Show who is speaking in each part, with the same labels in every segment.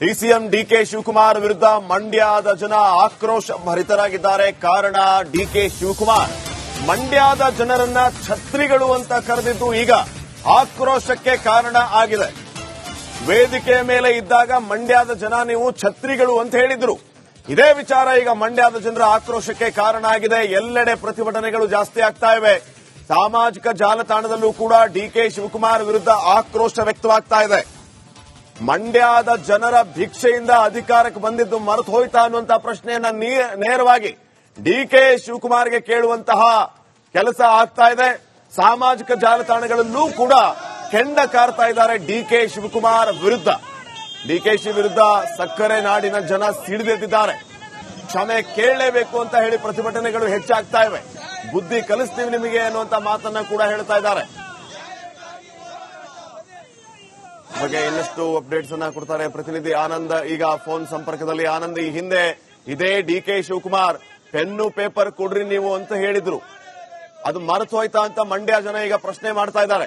Speaker 1: DCM DK Shivakumar ವಿರುದ್ಧ ಮಂಡ್ಯದ ಜನ ಆಕ್ರೋಶ ಭರಿತರಾಗಿದ್ದಾರೆ. ಕಾರಣ ಡಿಕೆ ಶಿವಕುಮಾರ್. ಮಂಡ್ಯದ ಜನರನ್ನ ಛತ್ರಿಗಳು ಅಂತ ಕರೆದಿದ್ದು ಈಗ ಆಕ್ರೋಶಕ್ಕೆ ಕಾರಣ ಆಗಿದೆ. ವೇದಿಕೆ ಮೇಲೆ ಇದ್ದಾಗ ಮಂಡ್ಯದ ಜನ ನೀವು ಛತ್ರಿಗಳು ಅಂತ ಹೇಳಿದ್ರು. ಇದೇ ವಿಚಾರ ಈಗ ಮಂಡ್ಯದ ಜನರ ಆಕ್ರೋಶಕ್ಕೆ ಕಾರಣ ಆಗಿದೆ. ಎಲ್ಲೆಡೆ ಪ್ರತಿಭಟನೆಗಳು ಜಾಸ್ತಿ ಆಗ್ತಾ ಇವೆ. ಸಾಮಾಜಿಕ ಜಾಲತಾಣದಲ್ಲೂ ಕೂಡ ಡಿಕೆ ಶಿವಕುಮಾರ್ ವಿರುದ್ಧ ಆಕ್ರೋಶ ವ್ಯಕ್ತವಾಗ್ತಾ ಇದೆ. ಮಂಡ್ಯದ ಜನರ ಭಿಕ್ಷೆಯಿಂದ ಅಧಿಕಾರಕ್ಕೆ ಬಂದಿದ್ದು ಮರೆತು ಹೋಯ್ತಾ ಅನ್ನುವಂತಹ ಪ್ರಶ್ನೆಯನ್ನ ನೇರವಾಗಿ ಡಿ ಕೆ ಶಿವಕುಮಾರ್ಗೆ ಕೇಳುವಂತಹ ಕೆಲಸ ಆಗ್ತಾ ಇದೆ. ಸಾಮಾಜಿಕ ಜಾಲತಾಣಗಳಲ್ಲೂ ಕೂಡ ಕೆಂಡ ಕಾರ್ತಾ ಇದ್ದಾರೆ ಡಿ ಕೆ ಶಿವಕುಮಾರ್ ವಿರುದ್ಧ. ಡಿ ಕೆ ಶಿ ವಿರುದ್ಧ ಸಕ್ಕರೆ ನಾಡಿನ ಜನ ಸಿಡಿದೆದ್ದಿದ್ದಾರೆ. ಕ್ಷಮೆ ಕೇಳಲೇಬೇಕು ಅಂತ ಹೇಳಿ ಪ್ರತಿಭಟನೆಗಳು ಹೆಚ್ಚಾಗ್ತಾ ಇವೆ. ಬುದ್ಧಿ ಕಲಿಸ್ತೀವಿ ನಿಮಗೆ ಅನ್ನುವಂತ ಮಾತನ್ನ ಕೂಡ ಹೇಳ್ತಾ ಇದ್ದಾರೆ. ಬಗ್ಗೆ ಇನ್ನಷ್ಟು ಅಪ್ಡೇಟ್ಸ್ ಅನ್ನ ಕೊಡ್ತಾರೆ ಪ್ರತಿನಿಧಿ ಆನಂದ್. ಈಗ ಫೋನ್ ಸಂಪರ್ಕದಲ್ಲಿ ಆನಂದ್. ಈ ಹಿಂದೆ ಇದೇ D K Shivakumar, pen paper ಕೊಡ್ರಿ ನೀವು ಅಂತ ಹೇಳಿದ್ರು. ಅದು ಮರೆತು ಹೋಯ್ತಾ ಅಂತ ಮಂಡ್ಯ ಜನ ಈಗ ಪ್ರಶ್ನೆ ಮಾಡ್ತಾ ಇದ್ದಾರೆ.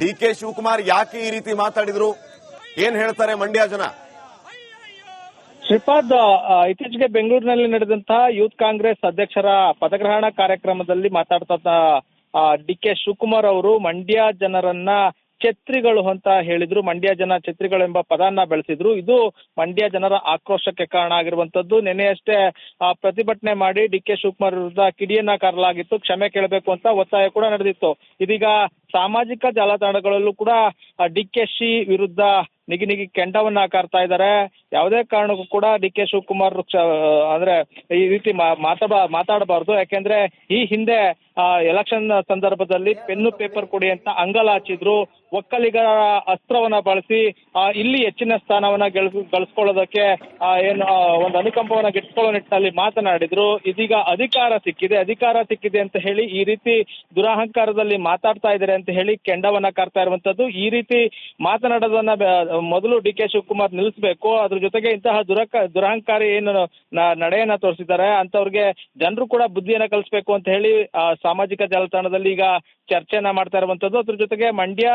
Speaker 1: ಡಿ ಕೆ ಶಿವಕುಮಾರ್ ಯಾಕೆ ಈ ರೀತಿ ಮಾತಾಡಿದ್ರು? ಏನ್ ಹೇಳ್ತಾರೆ ಮಂಡ್ಯ ಜನ?
Speaker 2: ಶ್ರೀಪಾದ್ ಇತ್ತೀಚೆಗೆ ಬೆಂಗಳೂರಿನಲ್ಲಿ ನಡೆದಂತಹ ಯೂತ್ ಕಾಂಗ್ರೆಸ್ ಅಧ್ಯಕ್ಷರ ಪದಗ್ರಹಣ ಕಾರ್ಯಕ್ರಮದಲ್ಲಿ ಮಾತಾಡ್ತಾ ಡಿ ಕೆ ಶಿವಕುಮಾರ್ ಅವರು ಮಂಡ್ಯ ಜನರನ್ನ ಛತ್ರಿಗಳು ಅಂತ ಹೇಳಿದ್ರು, ಮಂಡ್ಯ ಜನ ಛತ್ರಿಗಳು ಎಂಬ ಪದನ್ನ ಬೆಳೆಸಿದ್ರು. ಇದು ಮಂಡ್ಯ ಜನರ ಆಕ್ರೋಶಕ್ಕೆ ಕಾರಣ ಆಗಿರುವಂತದ್ದು ನಿನ್ನೆಯಷ್ಟೇ ಪ್ರತಿಭಟನೆ ಮಾಡಿ ಡಿ ಕೆ ಶಿವಕುಮಾರ್ ವಿರುದ್ಧ ಕಿಡಿಯನ್ನ ಕಾರಲಾಗಿತ್ತು. ಕ್ಷಮೆ ಕೇಳಬೇಕು ಅಂತ ಒತ್ತಾಯ ಕೂಡ ನಡೆದಿತ್ತು. ಇದೀಗ ಸಾಮಾಜಿಕ ಜಾಲತಾಣಗಳಲ್ಲೂ ಕೂಡ ಡಿ ಕೆ ಶಿ ವಿರುದ್ಧ ನಿಗಿ ನಿಗಿ ಕೆಂಡವನ್ನ ಕಾರ್ತಾ ಇದ್ದಾರೆ. ಯಾವುದೇ ಕಾರಣಕ್ಕೂ ಕೂಡ ಡಿ ಕೆ ಶಿವಕುಮಾರ್ ಅಂದ್ರೆ ಈ ರೀತಿ ಮಾತಾಡ, ಮಾತಾಡಬಾರ್ದು. ಯಾಕೆಂದ್ರೆ ಈ ಹಿಂದೆ ಎಲೆಕ್ಷನ್ ಸಂದರ್ಭದಲ್ಲಿ ಪೆನ್ನು ಪೇಪರ್ ಕೊಡಿ ಅಂತ ಅಂಗಲಾಚಿದ್ರು ಒಕ್ಕಲಿಗರ ಅಸ್ತ್ರವನ್ನ ಬಳಸಿ ಇಲ್ಲಿ ಹೆಚ್ಚಿನ ಸ್ಥಾನವನ್ನ ಗಳಿಸ್ಕೊಳ್ಳೋದಕ್ಕೆ ಏನು ಒಂದು ಅನುಕಂಪವನ್ನ ಗಿಟ್ಕೊಳ್ಳೋ ನಿಟ್ಟಿನಲ್ಲಿ ಮಾತನಾಡಿದ್ರು. ಇದೀಗ ಅಧಿಕಾರ ಸಿಕ್ಕಿದೆ. ಅಧಿಕಾರ ಸಿಕ್ಕಿದೆ ಅಂತ ಹೇಳಿ ಈ ರೀತಿ ದುರಹಂಕಾರದಲ್ಲಿ ಮಾತಾಡ್ತಾ ಇದ್ದಾರೆ ಅಂತ ಹೇಳಿ ಕೆಂಡವನ್ನ ಕರ್ತಾ ಇರುವಂತದ್ದು. ಈ ರೀತಿ ಮಾತನಾಡೋದನ್ನ ಮೊದಲು ಡಿ ಕೆ ಶಿವಕುಮಾರ್ ನಿಲ್ಲಿಸಬೇಕು. ಅದ್ರ ಜೊತೆಗೆ ಇಂತಹ ದುರಕ ದುರಹಂಕಾರಿ ಏನು ನಡೆಯನ್ನ ತೋರಿಸಿದ್ದಾರೆ ಅಂತವ್ರಿಗೆ ಜನರು ಕೂಡ ಬುದ್ಧಿಯನ್ನ ಕಲಿಸ್ಬೇಕು ಅಂತ ಹೇಳಿ ಆ, ಸಾಮಾಜಿಕ ಜಾಲತಾಣದಲ್ಲಿ ಈಗ ಚರ್ಚೆಯನ್ನ ಮಾಡ್ತಾ ಇರುವಂತದ್ದು ಅದ್ರ ಜೊತೆಗೆ ಮಂಡ್ಯ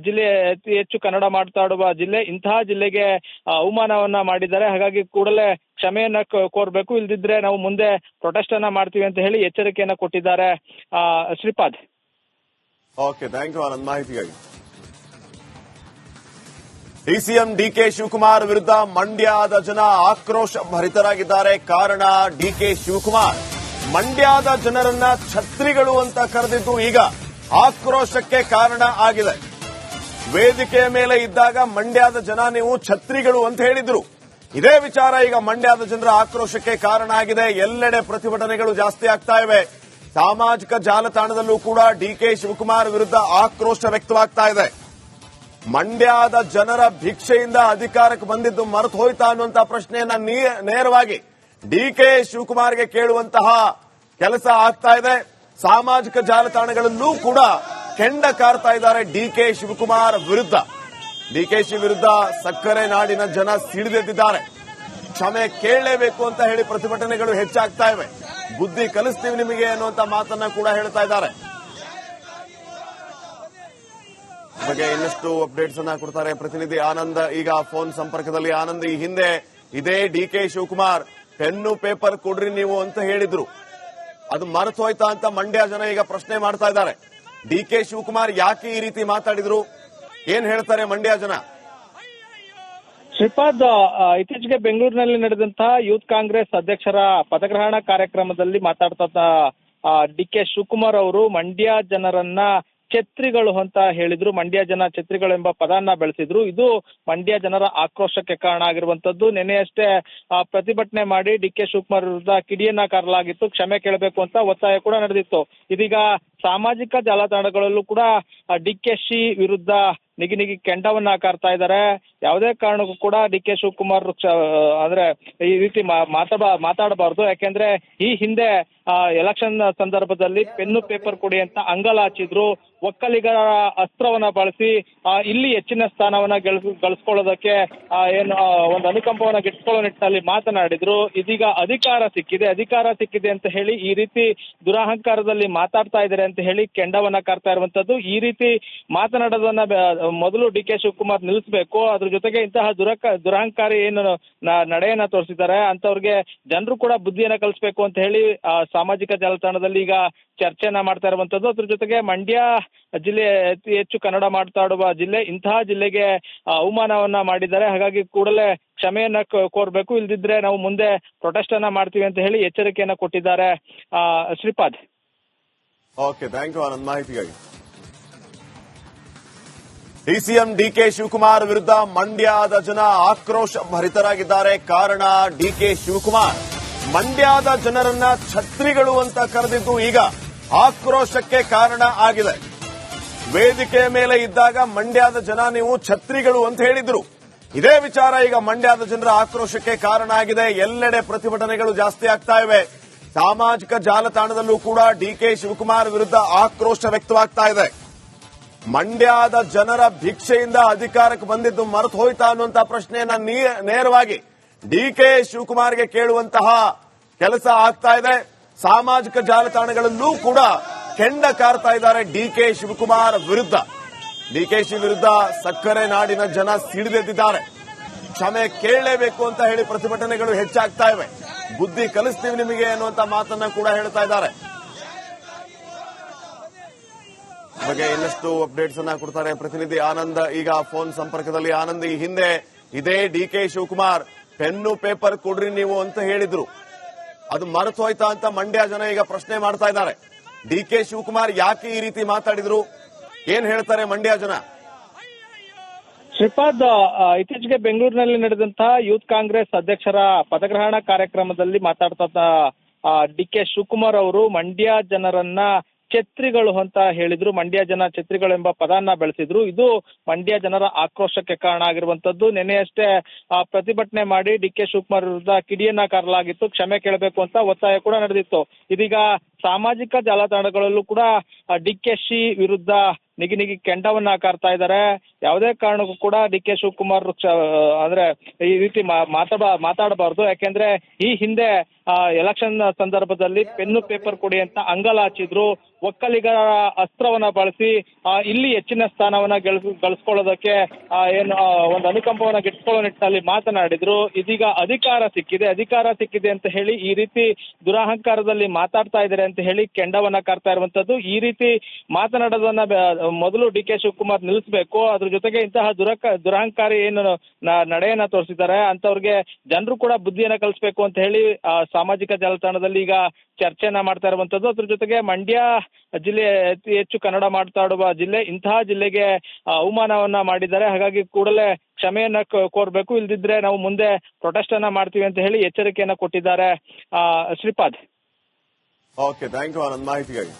Speaker 2: ಜಿಲ್ಲೆ ಅತಿ ಹೆಚ್ಚು ಕನ್ನಡ ಮಾತಾಡುವ ಜಿಲ್ಲೆ ಇಂತಹ ಜಿಲ್ಲೆಗೆ ಅವಮಾನವನ್ನ ಮಾಡಿದ್ದಾರೆ. ಹಾಗಾಗಿ ಕೂಡಲೇ ಕ್ಷಮೆಯನ್ನ ಕೋರ್ಬೇಕು. ಇಲ್ದಿದ್ರೆ ನಾವು ಮುಂದೆ ಪ್ರೊಟೆಸ್ಟ್ ಅನ್ನ ಮಾಡ್ತೀವಿ ಅಂತ ಹೇಳಿ ಎಚ್ಚರಿಕೆಯನ್ನ ಕೊಟ್ಟಿದ್ದಾರೆ ಶ್ರೀಪಾದ್.
Speaker 1: ಓಕೆ ಥ್ಯಾಂಕ್ ಯು ಮಾಹಿತಿಗಾಗಿ. ಡಿಸಿಎಂ ಡಿಕೆ ಶಿವಕುಮಾರ್ ವಿರುದ್ಧ ಮಂಡ್ಯದ ಜನ ಆಕ್ರೋಶ ಭರಿತರಾಗಿದ್ದಾರೆ. ಕಾರಣ ಡಿಕೆ ಶಿವಕುಮಾರ್. ಮಂಡ್ಯದ ಜನರನ್ನ ಛತ್ರಿಗಳು ಅಂತ ಕರೆದಿದ್ದು ಈಗ ಆಕ್ರೋಶಕ್ಕೆ ಕಾರಣ ಆಗಿದೆ. ವೇದಿಕೆಯ ಮೇಲೆ ಇದ್ದಾಗ ಮಂಡ್ಯದ ಜನ ನೀವು ಛತ್ರಿಗಳು ಅಂತ ಹೇಳಿದ್ರು. ಇದೇ ವಿಚಾರ ಈಗ ಮಂಡ್ಯದ ಜನರ ಆಕ್ರೋಶಕ್ಕೆ ಕಾರಣ ಆಗಿದೆ. ಎಲ್ಲೆಡೆ ಪ್ರತಿಭಟನೆಗಳು ಜಾಸ್ತಿ ಆಗ್ತಾ ಇವೆ. ಸಾಮಾಜಿಕ ಜಾಲತಾಣದಲ್ಲೂ ಕೂಡ ಡಿಕೆ ಶಿವಕುಮಾರ್ ವಿರುದ್ಧ ಆಕ್ರೋಶ ವ್ಯಕ್ತವಾಗ್ತಾ ಇದೆ. ಮಂಡ್ಯದ ಜನರ ಭಿಕ್ಷೆಯಿಂದ ಅಧಿಕಾರಕ್ಕೆ ಬಂದಿದ್ದು ಮರೆತು ಹೋಯ್ತಾ ಅನ್ನುವಂತಹ ಪ್ರಶ್ನೆಯನ್ನ ನೇರವಾಗಿ ಡಿ ಕೆ ಶಿವಕುಮಾರ್ಗೆ ಕೇಳುವಂತಹ ಕೆಲಸ ಆಗ್ತಾ ಇದೆ. ಸಾಮಾಜಿಕ ಜಾಲತಾಣಗಳಲ್ಲೂ ಕೂಡ ಕೆಂಡ ಕಾರ್ತಾ ಇದ್ದಾರೆ ಡಿ ಕೆ ಶಿವಕುಮಾರ್ ವಿರುದ್ಧ. ಡಿ ಕೆ ಶಿ ವಿರುದ್ಧ ಸಕ್ಕರೆ ನಾಡಿನ ಜನ ಸಿಡಿದೆದ್ದಿದ್ದಾರೆ. ಕ್ಷಮೆ ಕೇಳಲೇಬೇಕು ಅಂತ ಹೇಳಿ ಪ್ರತಿಭಟನೆಗಳು ಹೆಚ್ಚಾಗ್ತಾ ಇವೆ. ಬುದ್ಧಿ ಕಲಿಸ್ತೀವಿ ನಿಮಗೆ ಅನ್ನುವಂತ ಮಾತನ್ನ ಕೂಡ ಹೇಳ್ತಾ ಇದ್ದಾರೆ. ಬಗ್ಗೆ ಇನ್ನಷ್ಟು ಅಪ್ಡೇಟ್ಸ್ ಅನ್ನ ಕೊಡ್ತಾರೆ ಪ್ರತಿನಿಧಿ ಆನಂದ್. ಈಗ ಫೋನ್ ಸಂಪರ್ಕದಲ್ಲಿ ಆನಂದ್. ಈ ಹಿಂದೆ ಇದೇ D K Shivakumar, pen paper ಕೊಡ್ರಿ ನೀವು ಅಂತ ಹೇಳಿದ್ರು. ಅದು ಮರೆತು ಹೋಯ್ತಾ ಅಂತ ಮಂಡ್ಯ ಜನ ಈಗ ಪ್ರಶ್ನೆ ಮಾಡ್ತಾ ಇದ್ದಾರೆ. ಡಿ ಕೆ ಶಿವಕುಮಾರ್ ಯಾಕೆ ಈ ರೀತಿ ಮಾತಾಡಿದ್ರು? ಏನ್ ಹೇಳ್ತಾರೆ ಮಂಡ್ಯ ಜನ?
Speaker 2: ಶ್ರೀಪಾದ್ ಇತ್ತೀಚೆಗೆ ಬೆಂಗಳೂರಿನಲ್ಲಿ ನಡೆದಂತಹ ಯೂತ್ ಕಾಂಗ್ರೆಸ್ ಅಧ್ಯಕ್ಷರ ಪದಗ್ರಹಣ ಕಾರ್ಯಕ್ರಮದಲ್ಲಿ ಮಾತಾಡ್ತಾ ಡಿ ಕೆ ಶಿವಕುಮಾರ್ ಅವರು ಮಂಡ್ಯ ಜನರನ್ನ ಛತ್ರಿಗಳು ಅಂತ ಹೇಳಿದ್ರು, ಮಂಡ್ಯ ಜನ ಛತ್ರಿಗಳು ಎಂಬ ಪದನ್ನ ಬೆಳೆಸಿದ್ರು. ಇದು ಮಂಡ್ಯ ಜನರ ಆಕ್ರೋಶಕ್ಕೆ ಕಾರಣ ಆಗಿರುವಂತದ್ದು ನಿನ್ನೆಯಷ್ಟೇ ಪ್ರತಿಭಟನೆ ಮಾಡಿ ಡಿ ಕೆ ಶಿವಕುಮಾರ್ ವಿರುದ್ಧ ಕಿಡಿಯನ್ನ ಕಾರಲಾಗಿತ್ತು. ಕ್ಷಮೆ ಕೇಳಬೇಕು ಅಂತ ಒತ್ತಾಯ ಕೂಡ ನಡೆದಿತ್ತು. ಇದೀಗ ಸಾಮಾಜಿಕ ಜಾಲತಾಣಗಳಲ್ಲೂ ಕೂಡ ಡಿ ಕೆ ಶಿ ವಿರುದ್ಧ ನಿಗಿ ನಿಗಿ ಕೆಂಡವನ್ನ ಕಾರ್ತಾ ಇದ್ದಾರೆ. ಯಾವುದೇ ಕಾರಣಕ್ಕೂ ಕೂಡ ಡಿ ಕೆ ಶಿವಕುಮಾರ್ ಅಂದ್ರೆ ಈ ರೀತಿ ಮಾತಾಡಬಾರದು ಮಾತಾಡ ಮಾತಾಡಬಾರ್ದು. ಯಾಕೆಂದ್ರೆ ಈ ಹಿಂದೆ ಎಲೆಕ್ಷನ್ ಸಂದರ್ಭದಲ್ಲಿ ಪೆನ್ನು ಪೇಪರ್ ಕೊಡಿ ಅಂತ ಅಂಗಲಾಚಿದ್ರು. ಒಕ್ಕಲಿಗರ ಅಸ್ತ್ರವನ್ನ ಬಳಸಿ ಇಲ್ಲಿ ಹೆಚ್ಚಿನ ಸ್ಥಾನವನ್ನ ಗಳಿಸ್ಕೊಳ್ಳೋದಕ್ಕೆ ಏನು ಒಂದು ಅನುಕಂಪವನ್ನ ಗಿಟ್ಕೊಳ್ಳೋ ನಿಟ್ಟಿನಲ್ಲಿ ಮಾತನಾಡಿದ್ರು. ಇದೀಗ ಅಧಿಕಾರ ಸಿಕ್ಕಿದೆ. ಅಧಿಕಾರ ಸಿಕ್ಕಿದೆ ಅಂತ ಹೇಳಿ ಈ ರೀತಿ ದುರಹಂಕಾರದಲ್ಲಿ ಮಾತಾಡ್ತಾ ಇದ್ದಾರೆ ಅಂತ ಹೇಳಿ ಕೆಂಡವನ್ನ ಕರ್ತಾ ಇರುವಂತದ್ದು. ಈ ರೀತಿ ಮಾತನಾಡೋದನ್ನ ಮೊದಲು ಡಿ ಕೆ ಶಿವಕುಮಾರ್ ನಿಲ್ಲಿಸಬೇಕು. ಅದ್ರ ಜೊತೆಗೆ ಇಂತಹ ದುರಕ, ದುರಹಂಕಾರಿ ಏನು ನಡೆಯನ್ನ ತೋರಿಸಿದ್ದಾರೆ. ಅಂತವ್ರಿಗೆ ಜನರು ಕೂಡ ಬುದ್ಧಿಯನ್ನ ಕಲಿಸ್ಬೇಕು ಅಂತ ಹೇಳಿ ಸಾಮಾಜಿಕ ಜಾಲತಾಣದಲ್ಲಿ ಈಗ ಚರ್ಚೆನ ಮಾಡ್ತಾ ಇರುವಂತದ್ದು. ಅದ್ರ ಜೊತೆಗೆ ಮಂಡ್ಯ ಜಿಲ್ಲೆ ಅತಿ ಹೆಚ್ಚು ಕನ್ನಡ ಮಾತನಾಡುವ ಜಿಲ್ಲೆ, ಇಂತಹ ಜಿಲ್ಲೆಗೆ ಅವಮಾನವನ್ನ ಮಾಡಿದ್ದಾರೆ. ಹಾಗಾಗಿ ಕೂಡಲೇ ಕ್ಷಮೆಯನ್ನ ಕೋರ್ಬೇಕು. ಇಲ್ದಿದ್ರೆ ನಾವು ಮುಂದೆ ಪ್ರೊಟೆಸ್ಟ್ ಅನ್ನ ಮಾಡ್ತೀವಿ ಅಂತ ಹೇಳಿ ಎಚ್ಚರಿಕೆಯನ್ನ ಕೊಟ್ಟಿದ್ದಾರೆ Shripad.
Speaker 1: Okay thank you Anand ಮಾಹಿತಿಗಾಗಿ ಡಿಸಿಎಂ ಡಿಕೆ ಶಿವಕುಮಾರ್ ವಿರುದ್ಧ ಮಂಡ್ಯದ ಜನ ಆಕ್ರೋಶ ಭರಿತರಾಗಿದ್ದಾರೆ. ಕಾರಣ ಡಿಕೆ ಶಿವಕುಮಾರ್. ಮಂಡ್ಯದ ಜನರನ್ನ ಛತ್ರಿಗಳು ಅಂತ ಕರೆದಿದ್ದು ಈಗ ಆಕ್ರೋಶಕ್ಕೆ ಕಾರಣ ಆಗಿದೆ. ವೇದಿಕೆ ಮೇಲೆ ಇದ್ದಾಗ ಮಂಡ್ಯದ ಜನ ನೀವು ಛತ್ರಿಗಳು ಅಂತ ಹೇಳಿದ್ರು. ಇದೇ ವಿಚಾರ ಈಗ ಮಂಡ್ಯದ ಜನರ ಆಕ್ರೋಶಕ್ಕೆ ಕಾರಣ ಆಗಿದೆ. ಎಲ್ಲೆಡೆ ಪ್ರತಿಭಟನೆಗಳು ಜಾಸ್ತಿ ಆಗ್ತಾ ಇವೆ. ಸಾಮಾಜಿಕ ಜಾಲತಾಣದಲ್ಲೂ ಕೂಡ ಡಿಕೆ ಶಿವಕುಮಾರ್ ವಿರುದ್ಧ ಆಕ್ರೋಶ ವ್ಯಕ್ತವಾಗ್ತಾ ಇದೆ. ಮಂಡ್ಯದ ಜನರ ಭಿಕ್ಷೆಯಿಂದ ಅಧಿಕಾರಕ್ಕೆ ಬಂದಿದ್ದು ಮರೆತು ಹೋಯ್ತಾ ಅನ್ನುವಂತಹ ಪ್ರಶ್ನೆಯನ್ನ ನೇರವಾಗಿ ಡಿಕೆ ಶಿವಕುಮಾರ್ಗೆ ಕೇಳುವಂತಹ ಕೆಲಸ ಆಗ್ತಾ ಇದೆ. ಸಾಮಾಜಿಕ ಜಾಲತಾಣಗಳಲ್ಲೂ ಕೂಡ ಕೆಂಡ ಕಾರ್ತಾ ಇದ್ದಾರೆ ಡಿಕೆ ಶಿವಕುಮಾರ್ ವಿರುದ್ಧ. ಡಿ ಕೆ ಶಿ ವಿರುದ್ಧ ಸಕ್ಕರೆ ನಾಡಿನ ಜನ ಸಿಡಿದೆದ್ದಿದ್ದಾರೆ. ಕ್ಷಮೆ ಕೇಳಲೇಬೇಕು ಅಂತ ಹೇಳಿ ಪ್ರತಿಭಟನೆಗಳು ಹೆಚ್ಚಾಗ್ತಾ ಇವೆ. ಬುದ್ಧಿ ಕಲಿಸ್ತೀವಿ ನಿಮಗೆ ಅನ್ನುವಂತ ಮಾತನ್ನ ಕೂಡ ಹೇಳ್ತಾ ಇದ್ದಾರೆ. ಬಗ್ಗೆ ಇನ್ನಷ್ಟು ಅಪ್ಡೇಟ್ಸ್ ಅನ್ನ ಕೊಡ್ತಾರೆ ಪ್ರತಿನಿಧಿ ಆನಂದ್. ಈಗ ಫೋನ್ ಸಂಪರ್ಕದಲ್ಲಿ ಆನಂದ್. ಈ ಹಿಂದೆ ಇದೇ D K Shivakumar, pen paper ಕೊಡ್ರಿ ನೀವು ಅಂತ ಹೇಳಿದ್ರು. ಅದು ಮರೆತು ಹೋಯ್ತಾ ಅಂತ ಮಂಡ್ಯ ಜನ ಈಗ ಪ್ರಶ್ನೆ ಮಾಡ್ತಾ ಇದ್ದಾರೆ. ಡಿ ಕೆ ಶಿವಕುಮಾರ್ ಯಾಕೆ ಈ ರೀತಿ ಮಾತಾಡಿದ್ರು? ಏನ್ ಹೇಳ್ತಾರೆ ಮಂಡ್ಯ ಜನ?
Speaker 2: ಶ್ರೀಪಾದ್ ಇತ್ತೀಚೆಗೆ ಬೆಂಗಳೂರಿನಲ್ಲಿ ನಡೆದಂತಹ ಯೂತ್ ಕಾಂಗ್ರೆಸ್ ಅಧ್ಯಕ್ಷರ ಪದಗ್ರಹಣ ಕಾರ್ಯಕ್ರಮದಲ್ಲಿ ಮಾತಾಡ್ತಾ ಡಿ ಕೆ ಶಿವಕುಮಾರ್ ಅವರು ಮಂಡ್ಯ ಜನರನ್ನ ಛತ್ರಿಗಳು ಅಂತ ಹೇಳಿದ್ರು, ಮಂಡ್ಯ ಜನ ಛತ್ರಿಗಳು ಎಂಬ ಪದನ್ನ ಬೆಳೆಸಿದ್ರು. ಇದು ಮಂಡ್ಯ ಜನರ ಆಕ್ರೋಶಕ್ಕೆ ಕಾರಣ ಆಗಿರುವಂತದ್ದು ನಿನ್ನೆಯಷ್ಟೇ ಪ್ರತಿಭಟನೆ ಮಾಡಿ ಡಿ ಕೆ ಶಿವಕುಮಾರ್ ವಿರುದ್ಧ ಕಿಡಿಯನ್ನ ಕಾರಲಾಗಿತ್ತು. ಕ್ಷಮೆ ಕೇಳಬೇಕು ಅಂತ ಒತ್ತಾಯ ಕೂಡ ನಡೆದಿತ್ತು. ಇದೀಗ ಸಾಮಾಜಿಕ ಜಾಲತಾಣಗಳಲ್ಲೂ ಕೂಡ ಡಿ ಕೆ ಶಿ ವಿರುದ್ಧ ನಿಗಿ ನಿಗಿ ಕೆಂಡವನ್ನ ಕಾರ್ತಾ ಇದ್ದಾರೆ. ಯಾವುದೇ ಕಾರಣಕ್ಕೂ ಕೂಡ ಡಿ ಕೆ ಶಿವಕುಮಾರ್ ಅಂದ್ರೆ ಈ ರೀತಿ ಮಾತಾಡಬಾರದು ಮಾತಾಡ ಮಾತಾಡಬಾರ್ದು. ಯಾಕೆಂದ್ರೆ ಈ ಹಿಂದೆ ಎಲೆಕ್ಷನ್ ಸಂದರ್ಭದಲ್ಲಿ ಪೆನ್ನು ಪೇಪರ್ ಕೊಡಿ ಅಂತ ಅಂಗಲಾಚಿದ್ರು ಒಕ್ಕಲಿಗರ ಅಸ್ತ್ರವನ್ನ ಬಳಸಿ ಇಲ್ಲಿ ಹೆಚ್ಚಿನ ಸ್ಥಾನವನ್ನ ಗಳಿಸ್ಕೊಳ್ಳೋದಕ್ಕೆ ಏನು ಒಂದು ಅನುಕಂಪವನ್ನ ಗಿಟ್ಕೊಳ್ಳೋ ನಿಟ್ಟಿನಲ್ಲಿ ಮಾತನಾಡಿದ್ರು. ಇದೀಗ ಅಧಿಕಾರ ಸಿಕ್ಕಿದೆ. ಅಧಿಕಾರ ಸಿಕ್ಕಿದೆ ಅಂತ ಹೇಳಿ ಈ ರೀತಿ ದುರಹಂಕಾರದಲ್ಲಿ ಮಾತಾಡ್ತಾ ಇದ್ದಾರೆ ಅಂತ ಹೇಳಿ ಕೆಂಡವನ್ನ ಕರ್ತಾ ಇರುವಂತದ್ದು. ಈ ರೀತಿ ಮಾತನಾಡೋದನ್ನ ಮೊದಲು ಡಿ ಕೆ ಶಿವಕುಮಾರ್ ನಿಲ್ಲಿಸಬೇಕು. ಅದ್ರ ಜೊತೆಗೆ ಇಂತಹ ದುರಕ, ದುರಹಂಕಾರಿ ಏನು ನಡೆಯನ್ನ ತೋರಿಸಿದ್ದಾರೆ. ಅಂತವ್ರಿಗೆ ಜನರು ಕೂಡ ಬುದ್ಧಿಯನ್ನ ಕಲಿಸ್ಬೇಕು ಅಂತ ಹೇಳಿ ಸಾಮಾಜಿಕ ಜಾಲತಾಣದಲ್ಲಿ ಈಗ ಚರ್ಚೆಯನ್ನ ಮಾಡ್ತಾ ಇರುವಂತದ್ದು. ಅದ್ರ ಜೊತೆಗೆ ಮಂಡ್ಯ ಜಿಲ್ಲೆ ಅತಿ ಹೆಚ್ಚು ಕನ್ನಡ ಮಾತಾಡುವ ಜಿಲ್ಲೆ, ಇಂತಹ ಜಿಲ್ಲೆಗೆ ಅವಮಾನವನ್ನ ಮಾಡಿದ್ದಾರೆ. ಹಾಗಾಗಿ ಕೂಡಲೇ ಕ್ಷಮೆಯನ್ನ ಕೋರ್ಬೇಕು. ಇಲ್ದಿದ್ರೆ ನಾವು ಮುಂದೆ ಪ್ರೊಟೆಸ್ಟ್ ಅನ್ನ ಮಾಡ್ತೀವಿ ಅಂತ ಹೇಳಿ ಎಚ್ಚರಿಕೆಯನ್ನ ಕೊಟ್ಟಿದ್ದಾರೆ ಶ್ರೀಪಾದ್.
Speaker 1: ಓಕೆ ಥ್ಯಾಂಕ್ ಯು ಮಾಹಿತಿಗಾಗಿ.